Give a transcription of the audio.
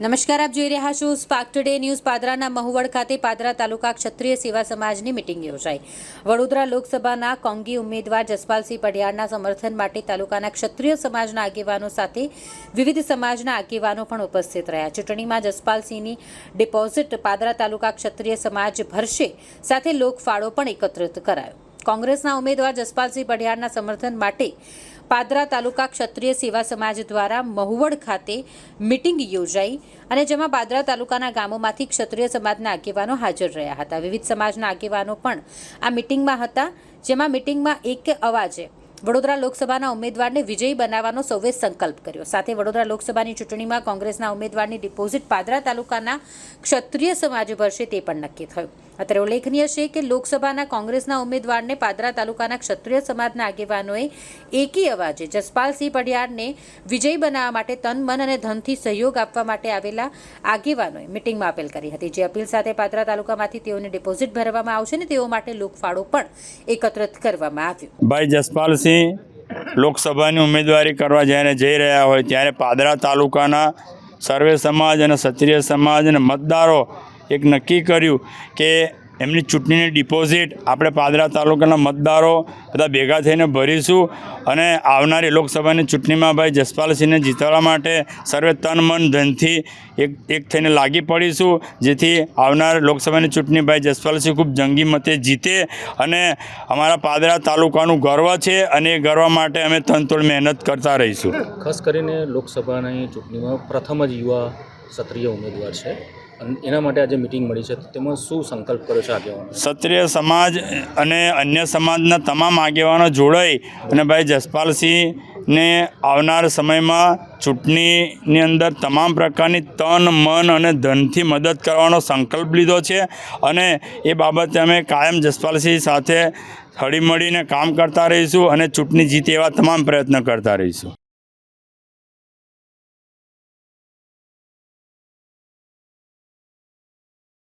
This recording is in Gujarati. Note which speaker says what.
Speaker 1: નમસ્કાર, આપ જોઈ રહ્યા છો સ્પાર્ક ટુડે ન્યૂઝ પાદરાના મહુવડ ખાતે પાદરા તાલુકા ક્ષત્રિય સેવા સમાજની મિટિંગ યોજાઈ. વડોદરા લોકસભાના કોંગી ઉમેદવાર જસપાલસિંહ પઢિયારના સમર્થન માટે તાલુકાના ક્ષત્રિય સમાજના આગેવાનો સાથે વિવિધ સમાજના આગેવાનો પણ ઉપસ્થિત રહ્યા. ચૂંટણીમાં જસપાલસિંહની ડિપોઝિટ પાદરા તાલુકા ક્ષત્રિય સમાજ ભરશે. સાથે લોકફાળો પણ એકત્રિત કરાયો. કોંગ્રેસના ઉમેદવાર જસપાલસિંહ પઢિયારના સમર્થન માટે પાદરા તાલુકા ક્ષત્રિય સેવા સમાજ દ્વારા મહુવડ ખાતે મિટિંગ યોજાઈ અને જેમાં પાદરા તાલુકાના ગામોમાંથી ક્ષત્રિય સમાજના આગેવાનો હાજર રહ્યા હતા. વિવિધ સમાજના આગેવાનો પણ આ મિટિંગમાં હતા, જેમાં મિટિંગમાં એક અવાજે વડોદરા લોકસભાના ઉમેદવારને વિજયી બનાવવાનો સૌએ સંકલ્પ કર્યો. સાથે વડોદરા લોકસભાની ચૂંટણીમાં કોંગ્રેસના ઉમેદવારની ડિપોઝિટ પાદરા તાલુકાના ક્ષત્રિય સમાજ ભરશે તે પણ નક્કી થયું. અત્યારે ઉલ્લેખનીય છે કે લોકસભાના કોંગ્રેસના ઉમેદવારને પાદરા તાલુકાના ક્ષત્રિય સમાજના આગેવાનોએ એકી અવાજે જસપાલસિંહ પડિયારને વિજય બનાવવા માટે તન, મન અને ધનથી સહયોગ આપવા માટે આવેલા આગેવાનોએ મિટિંગમાં અપીલ કરી હતી. જે અપીલ સાથે પાદરા તાલુકામાંથી તેઓને ડિપોઝિટ ભરવામાં આવશે અને તેઓ માટે લોકફાળો પણ એકત્રિત કરવામાં આવ્યો.
Speaker 2: ભાઈ જસપાલસિંહ, લોકસભાની ઉમેદવારી કરવા જ્યારે જઈ રહ્યા હોય ત્યારે પાદરા તાલુકાના સર્વે સમાજ અને ક્ષત્રિય સમાજ અને મતદારો એક નક્કી કર્યું કે એમની ચૂંટણીની ડિપોઝિટ આપણે પાદરા તાલુકાના મતદારો બધા ભેગા થઈને ભરીશું અને આવનારી લોકસભાની ચૂંટણીમાં ભાઈ જસપાલસિંહને જીતવા માટે સર્વે તન મન ધનથી એક એક થઈને લાગી પડીશું, જેથી આવનાર લોકસભાની ચૂંટણી ભાઈ જસપાલસિંહ ખૂબ જંગી મતે જીતે અને અમારા પાદરા તાલુકાનું ગર્વ છે અને એ ગર્વ માટે અમે તનતોડ મહેનત કરતા રહીશું.
Speaker 3: ખાસ કરીને લોકસભાની ચૂંટણીમાં પ્રથમ જ યુવા ક્ષત્રિય ઉમેદવાર છે. એના માટે આજે મિટિંગ મળી છે. તેમાં શું સંકલ્પ કર્યો છે આગેવાનો?
Speaker 2: ક્ષત્રિય સમાજ અને અન્ય સમાજના તમામ આગેવાનો જોડાઈ અને ભાઈ જસપાલસિંહને આવનાર સમયમાં ચૂંટણીની અંદર તમામ પ્રકારની તન, મન અને ધનથી મદદ કરવાનો સંકલ્પ લીધો છે અને એ બાબતે અમે કાયમ જસપાલસિંહ સાથે હળીમળીને કામ કરતા રહીશું અને ચૂંટણી જીતે એવા તમામ પ્રયત્ન કરતા રહીશું.